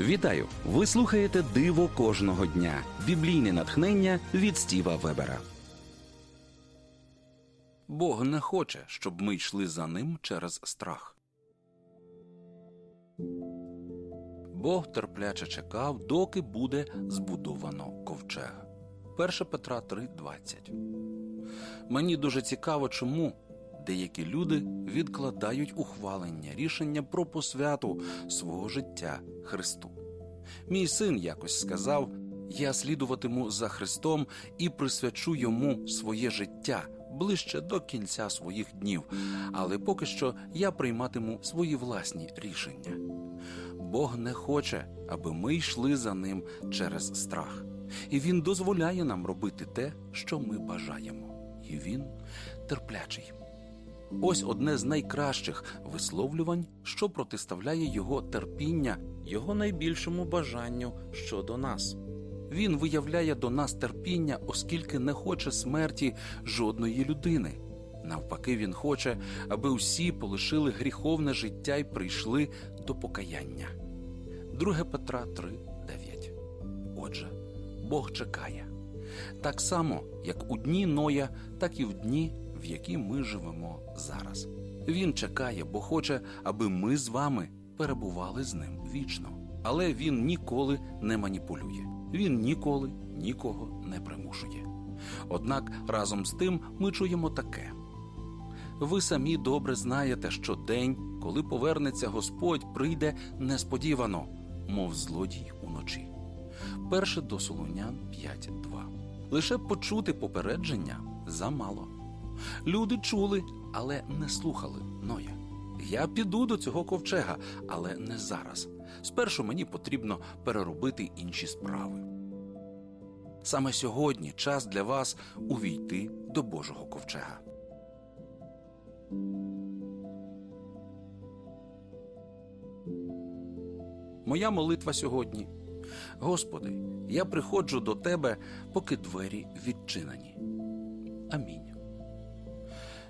Вітаю! Ви слухаєте Диво кожного дня. Біблійне натхнення від Стіва Вебера. Бог не хоче, щоб ми йшли за ним через страх. Бог терпляче чекав, доки буде збудовано ковчег. 1 Петра 3:20. Мені дуже цікаво, чому деякі люди відкладають ухвалення рішення про посвяту свого життя Христу. Мій син якось сказав: Я слідуватиму за Христом і присвячу йому своє життя ближче до кінця своїх днів, але поки що я прийматиму свої власні рішення. Бог не хоче, аби ми йшли за ним через страх, і Він дозволяє нам робити те, що ми бажаємо, і він терплячий. Ось одне з найкращих висловлювань, що протиставляє його терпіння, його найбільшому бажанню щодо нас. Він виявляє до нас терпіння, оскільки не хоче смерті жодної людини. Навпаки, він хоче, аби усі полишили гріховне життя і прийшли до покаяння. 2 Петра 3:9. Отже, Бог чекає. Так само, як у дні Ноя, так і в дні, в які ми живемо зараз. Він чекає, бо хоче, аби ми з вами перебували з ним вічно. Але він ніколи не маніпулює, він ніколи нікого не примушує. Однак разом з тим ми чуємо таке. Ви самі добре знаєте, що день, коли повернеться Господь, прийде несподівано, мов злодій уночі. Перше до Солунян 5.2. Лише почути попередження замало. Люди чули, але не слухали Ноя. Я піду до цього ковчега, але не зараз. Спершу мені потрібно переробити інші справи. Саме сьогодні час для вас увійти до Божого ковчега. Моя молитва сьогодні. Господи, я приходжу до Тебе, поки двері відчинені. Амінь.